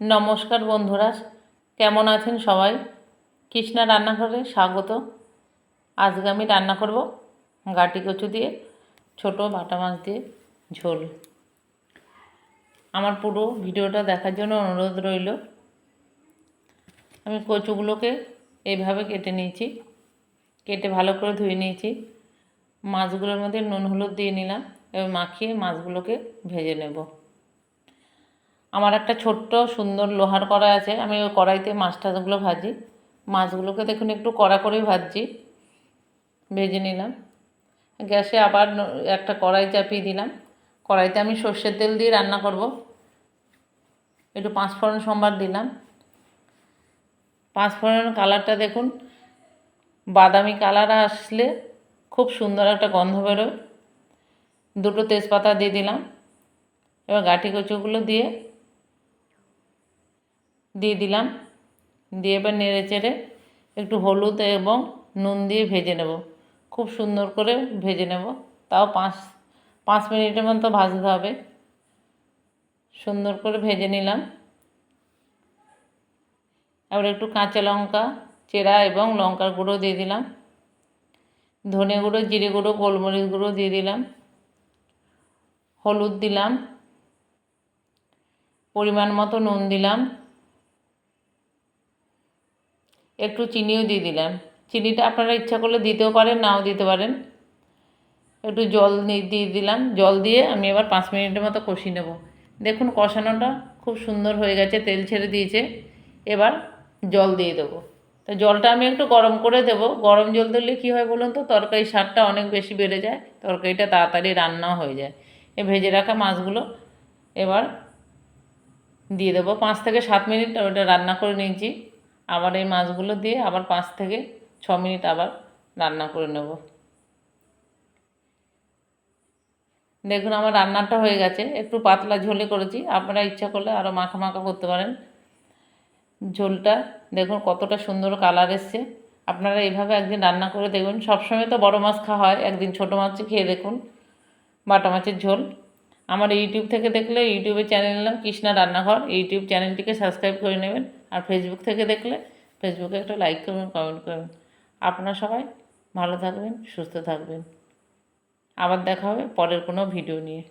নমস্কার বন্ধুরা, কেমন আছেন সবাই? কৃষ্ণা রান্নাঘরে স্বাগত। আজকে আমি রান্না করব গাটি কচু দিয়ে, ছোট বাটা মাছ দিয়ে ঝোল। আমার পুরো ভিডিওটা দেখার জন্য অনুরোধ রইল। আমি কচুগুলোকে এইভাবে কেটে নিয়েছি, কেটে ভালো করে ধুয়ে নিয়েছি। মাছগুলোর মধ্যে নুন, হলুদ দিয়ে নিলাম, এবার মাখিয়ে মাছগুলোকে ভেজে নেব। আমার একটা ছোট্ট সুন্দর লোহার কড়াই আছে, আমি ওই কড়াইতে মাছ টাছগুলো ভাজি। মাছগুলোকে দেখুন, একটু কড়া করেই ভাজছি। ভেজে নিলাম। গ্যাসে আবার একটা কড়াই চাপিয়ে দিলাম। কড়াইতে আমি সর্ষের তেল দিয়ে রান্না করব। একটু পাঁচফোড়ন সম্বার দিলাম। পাঁচফোড়ন কালারটা দেখুন, বাদামি কালার আসলে খুব সুন্দর একটা গন্ধ বেরোয়। দুটো তেজপাতা দিয়ে দিলাম। এবার গাঠি কচুগুলো দিয়ে দিয়ে দিলাম। দিয়ে এবার নেড়ে চেড়ে একটু হলুদ এবং নুন দিয়ে ভেজে নেব। খুব সুন্দর করে ভেজে নেব। তাও পাঁচ পাঁচ মিনিটের মতো ভাজতে হবে। সুন্দর করে ভেজে নিলাম। এবার একটু কাঁচা লঙ্কা, চেরা এবং লঙ্কার গুঁড়ো দিয়ে দিলাম। ধনে গুঁড়ো, জিরে গুঁড়ো, গোলমরিচ গুঁড়ো দিয়ে দিলাম। হলুদ দিলাম। পরিমাণ মতো নুন দিলাম। একটু চিনিও দিয়ে দিলাম। চিনিটা আপনারা ইচ্ছা করলে দিতেও পারেন, নাও দিতে পারেন। একটু জল দিয়ে দিলাম। জল দিয়ে আমি এবার পাঁচ মিনিটের মতো কষিয়ে নেব। দেখুন কষানোটা খুব সুন্দর হয়ে গেছে, তেল ছেড়ে দিয়েছে। এবার জল দিয়ে দেবো। তো জলটা আমি একটু গরম করে দেবো। গরম জল দিলে কী হয় বলুন তো তরকারি স্বাদটা অনেক বেশি বেড়ে যায়। তরকারিটা তাড়াতাড়ি রান্নাও হয়ে যায়। এই ভেজে রাখা মাছগুলো এবার দিয়ে দেবো। পাঁচ থেকে সাত মিনিট ওটা রান্না করে নিয়েছি। আবার এই মাছগুলো দিয়ে আবার পাঁচ থেকে ছ মিনিট আবার রান্না করে নেব। দেখুন আমার রান্নাটা হয়ে গেছে। একটু পাতলা ঝোলে করেছি। আপনারা ইচ্ছা করলে আরও মাখা মাখা করতে পারেন। ঝোলটা দেখুন কতটা সুন্দর কালার এসছে। আপনারা এইভাবে একদিন রান্না করে দেখবেন সবসময় তো বড় মাছ খাওয়া হয়। একদিন ছোটো মাছ খেয়ে দেখুন বাটা মাছের ঝোল। আমার ইউটিউব থেকে দেখলে ইউটিউবে চ্যানেল নাম কৃষ্ণা রান্নাঘর। ইউটিউব চ্যানেলটিকে সাবস্ক্রাইব করে নেবেন। আর ফেসবুক থেকে দেখলে ফেসবুকে একটা লাইক করবেন কমেন্ট করবেন আপনারা সবাই ভালো থাকবেন, সুস্থ থাকবেন। আবার দেখা হবে পরের কোনো ভিডিও নিয়ে।